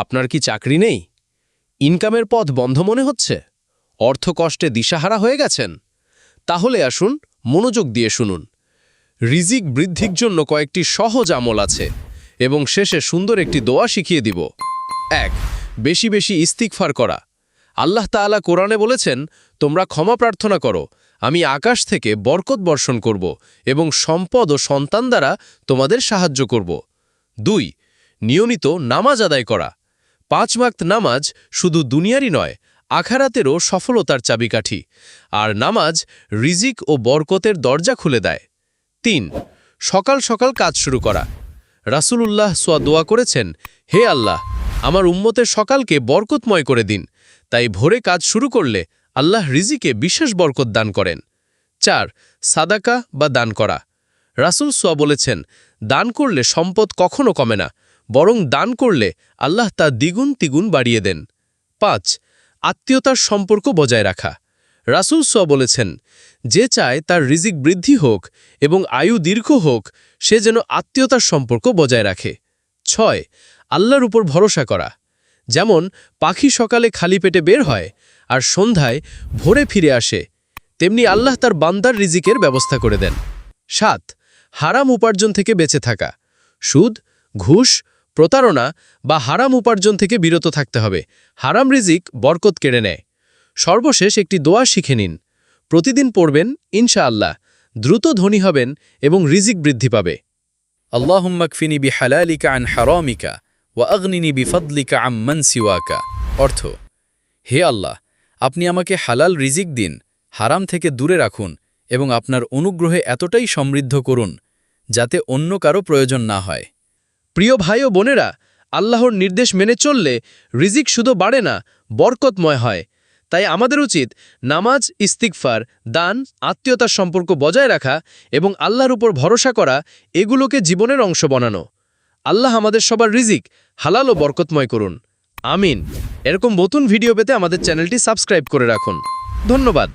আপনার কি চাকরি নেই? ইনকামের পথ বন্ধ মনে হচ্ছে? অর্থকষ্টে দিশাহারা হয়ে গেছেন? তাহলে আসুন, মনোযোগ দিয়ে শুনুন। রিজিক বৃদ্ধির জন্য কয়েকটি সহজ আমল আছে এবং শেষে সুন্দর একটি দোয়া শিখিয়ে দিব। এক, বেশি বেশি ইস্তিকফার করা। আল্লাহ তাআলা কোরআনে বলেছেন, তোমরা ক্ষমা প্রার্থনা করো। আমি আকাশ থেকে বরকত বর্ষণ করব এবং সম্পদ ও সন্তান দ্বারা তোমাদের সাহায্য করব। দুই, নিয়মিত নামাজ আদায় করা। পাঁচ ওয়াক্ত নামাজ শুধু দুনিয়ারই নয়, আখারাতেরও সফলতার চাবিকাঠি। আর নামাজ রিজিক ও বরকতের দরজা খুলে দেয়। তিন, সকাল সকাল কাজ শুরু করা। রাসূলুল্লাহ সোয়া দোয়া করেছেন, হে আল্লাহ, আমার উম্মতের সকালকে বরকতময় করে দিন। তাই ভোরে কাজ শুরু করলে আল্লাহ রিজিকে বিশেষ বরকত দান করেন। চার, সাদাকা বা দান করা। রাসূল সোয়া বলেছেন, দান করলে সম্পদ কখনো কমে না। বরং দান করলে আল্লাহ তা দ্বিগুণ তিগুণ বাড়িয়ে দেন। পাঁচ, আত্মীয়তার সম্পর্ক বজায় রাখা। রাসূল সোয়া বলেছেন, যে চায় তার রিজিক বৃদ্ধি হোক এবং আয়ু দীর্ঘ হোক, সে যেন আত্মীয়তার সম্পর্ক বজায় রাখে। ছয়, আল্লাহর উপর ভরসা করা। যেমন, পাখি সকালে খালি পেটে বের হয় আর সন্ধ্যায় ভোরে ফিরে আসে, তেমনি আল্লাহ তার বান্দার রিজিকের ব্যবস্থা করে দেন। সাত, হারাম উপার্জন থেকে বেঁচে থাকা। সুদ, ঘুষ প্রতারণা বা হারাম উপার্জন থেকে বিরত থাকতে হবে। হারাম রিজিক বরকত কেড়ে নেয়। সর্বশেষ একটি দোয়া শিখে নিন। প্রতিদিন পড়বেন, ইনশাআল্লাহ। দ্রুত ধনী হবেন এবং রিজিক বৃদ্ধি পাবে। আল্লাহম্মাকফিনি বি হালালিকা আন হারমিকা ও অগ্নিনী বিফদলিকা আম্মান সিওয়াকা। অর্থ, হে আল্লাহ, আপনি আমাকে হালাল রিজিক দিন, হারাম থেকে দূরে রাখুন এবং আপনার অনুগ্রহে এতটাই সমৃদ্ধ করুন, যাতে অন্য কারও প্রয়োজন না হয়। প্রিয় ভাই ও বোনেরা, আল্লাহর নির্দেশ মেনে চললে রিজিক শুধু বাড়ে না, বরকতময় হয়। তাই আমাদের উচিত নামাজ ইস্তিকফার দান, আত্মীয়তার সম্পর্ক বজায় রাখা এবং আল্লাহর উপর ভরসা করা এগুলোকে জীবনের অংশ বানানো। আল্লাহ আমাদের সবার রিজিক, হালাল ও বরকতময় করুন। আমিন। এরকম নতুন ভিডিও পেতে আমাদের চ্যানেলটি সাবস্ক্রাইব করে রাখুন। ধন্যবাদ।